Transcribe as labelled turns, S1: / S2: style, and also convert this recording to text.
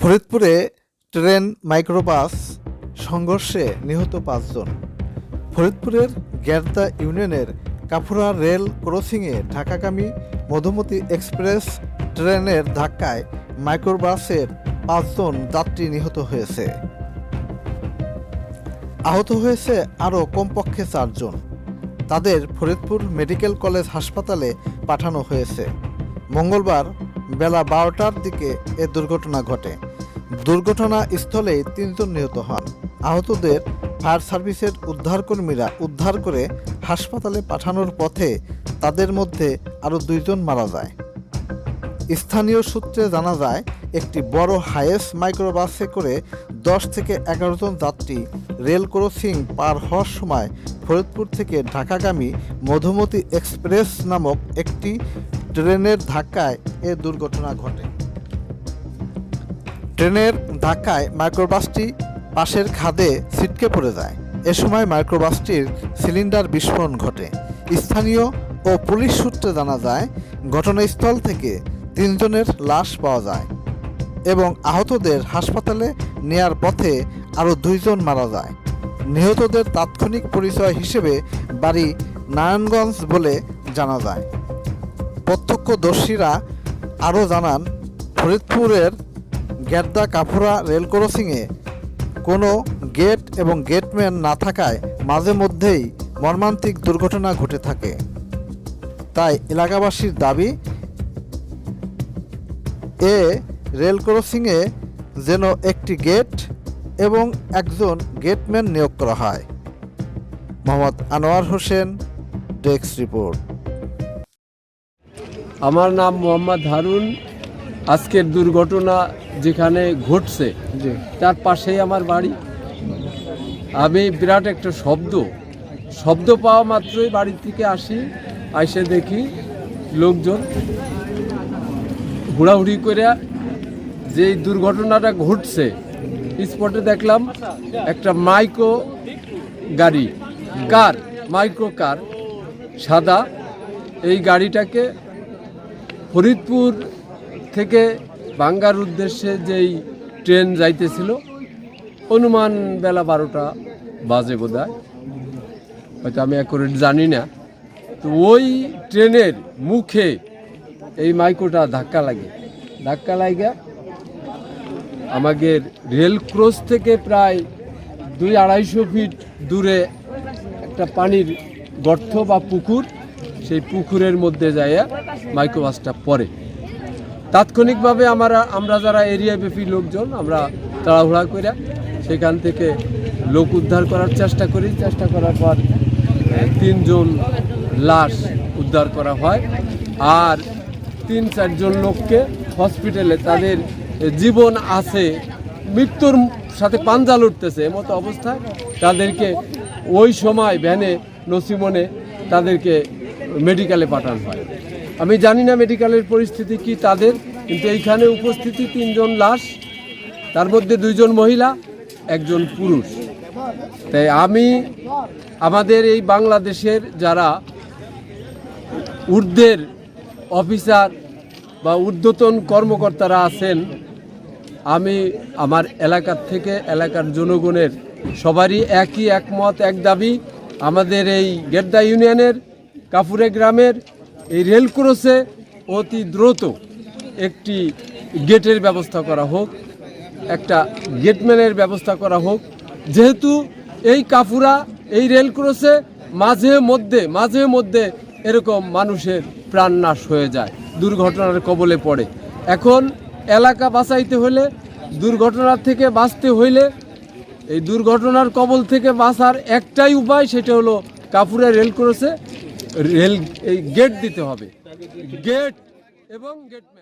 S1: ফরিদপুরে train, microbus সংঘর্ষে নিহত পাঁচজন। ফরিদপুরের গ্যারদা ইউনিয়নের কাফুরা রেল ক্রসিংয়ে ঢাকাগামী মধুমতি এক্সপ্রেস ট্রেনের ধাক্কায় মাইক্রোবাসের পাঁচজন যাত্রী নিহত হয়েছে। আহত হয়েছে আরও কমপক্ষে চারজন। তাদের ফরিদপুর মেডিকেল কলেজ হাসপাতালে পাঠানো হয়েছে। মঙ্গলবার বেলা বারোটার দিকে এ দুর্ঘটনা ঘটে। দুর্ঘটনা স্থলেই তিনজন নিহত হন। আহতদের ফায়ার সার্ভিসের উদ্ধারকর্মীরা উদ্ধার করে হাসপাতালে পাঠানোর পথে তাদের মধ্যে আরও দুইজন মারা যায়। স্থানীয় সূত্রে জানা যায়, একটি বড় হায়েস মাইক্রোবাসে করে দশ থেকে এগারো জন যাত্রী রেল ক্রসিং পার হওয়ার সময় ফরিদপুর থেকে ঢাকাগামী মধুমতি এক্সপ্রেস নামক একটি ট্রেনের ধাক্কায় এ দুর্ঘটনা ঘটে। ট্রেনের ধাক্কায় মাইক্রোবাসটি পাশের খাদে ছিটকে পড়ে যায়। এ সময় মাইক্রোবাসটির সিলিন্ডার বিস্ফোরণ ঘটে। স্থানীয় ও পুলিশ সূত্রে জানা যায়, ঘটনাস্থল থেকে তিনজনের লাশ পাওয়া যায় এবং আহতদের হাসপাতালে নেয়ার পথে আরও দুইজন মারা যায়। নিহতদের তাৎক্ষণিক পরিচয় হিসেবে বাড়ি নারায়ণগঞ্জ বলে জানা যায়। প্রত্যক্ষদর্শীরা আরও জানান, ফরিদপুরের গেদ্দা কাফুরা রেল ক্রসিংয়ে কোনো গেট এবং গেটম্যান না থাকায় মাঝে মধ্যেই মর্মান্তিক দুর্ঘটনা ঘটে থাকে। তাই এলাকাবাসীর দাবি, এ রেল ক্রসিংয়ে যেন একটি গেট এবং একজন গেটম্যান নিয়োগ করা হয়। Mohammad Anwar Hossain, desk report.
S2: আমার নাম মোহাম্মদ হারুন। আজকের দুর্ঘটনা যেখানে ঘটছে তার পাশেই আমার বাড়ি। আমি বিরাট একটা শব্দ শব্দ পাওয়া মাত্রই বাড়ি থেকে আসি আইসে দেখি লোকজন হুড়াহুড়ি করে যে দুর্ঘটনাটা ঘটছে স্পটে দেখলাম একটা মাইক্রো গাড়ি কার মাইক্রো কার সাদা। এই গাড়িটাকে ফরিদপুর থেকে বাঙ্গার উদ্দেশ্যে যেই ট্রেন যাইতেছিল, অনুমান বেলা বারোটা বাজে বোধ হয়তো আমি অ্যাকুরেট জানি না। তো ওই ট্রেনের মুখে এই মাইক্রোটা ধাক্কা লাগে। ধাক্কা লাগা আমাদের রেল ক্রস থেকে প্রায় দুই আড়াইশো ফিট দূরে একটা পানির গর্ত বা পুকুর, সেই পুকুরের মধ্যে যাইয়া মাইক্রোবাসটা পড়ে। তাৎক্ষণিকভাবে আমরা আমরা যারা এরিয়া ব্যাপী লোকজন, আমরা তাড়াহুড়া করে সেখান থেকে লোক উদ্ধার করার চেষ্টা করি। চেষ্টা করার পর তিনজন লাশ উদ্ধার করা হয়। আর তিন, চারজন লোককে হসপিটালে তাদের জীবন আছে, মৃত্যুর সাথে পাঞ্জা লুটতেছে এমতো অবস্থায় তাদেরকে ওই সময় ভ্যানে, নসিমনে তাদেরকে মেডিকেলে পাঠানো হয়। আমি জানি না মেডিকেলের পরিস্থিতি কি তাদের, কিন্তু এইখানে উপস্থিতি তিনজন লাশ, তার মধ্যে দুইজন মহিলা, একজন পুরুষ। তাই আমি আমাদের এই বাংলাদেশের যারা ঊর্ধ্বের অফিসার বা ঊর্ধ্বতন কর্মকর্তারা আছেন, আমি আমার এলাকার থেকে, এলাকার জনগণের সবারই একই একমত, এক দাবি। আমাদের এই গেদ্দা ইউনিয়নের কাপুরে গ্রামের এই রেল ক্রসে অতি দ্রুত একটি গেটের ব্যবস্থা করা হোক, একটা গেটম্যানের ব্যবস্থা করা হোক। যেহেতু এই কাফুরা এই রেল ক্রসে মাঝে মধ্যে মাঝে মধ্যে এরকম মানুষের প্রাণনাশ হয়ে যায়, দুর্ঘটনার কবলে পড়ে। এখন এলাকা বাঁচাইতে হলে, দুর্ঘটনার থেকে বাঁচতে হইলে এই দুর্ঘটনার কবল থেকে বাঁচার একটাই উপায় সেটা হলো কাপুরে রেল ক্রসে রেল এই গেট দিতে হবে। গেট এবং গেটম্যান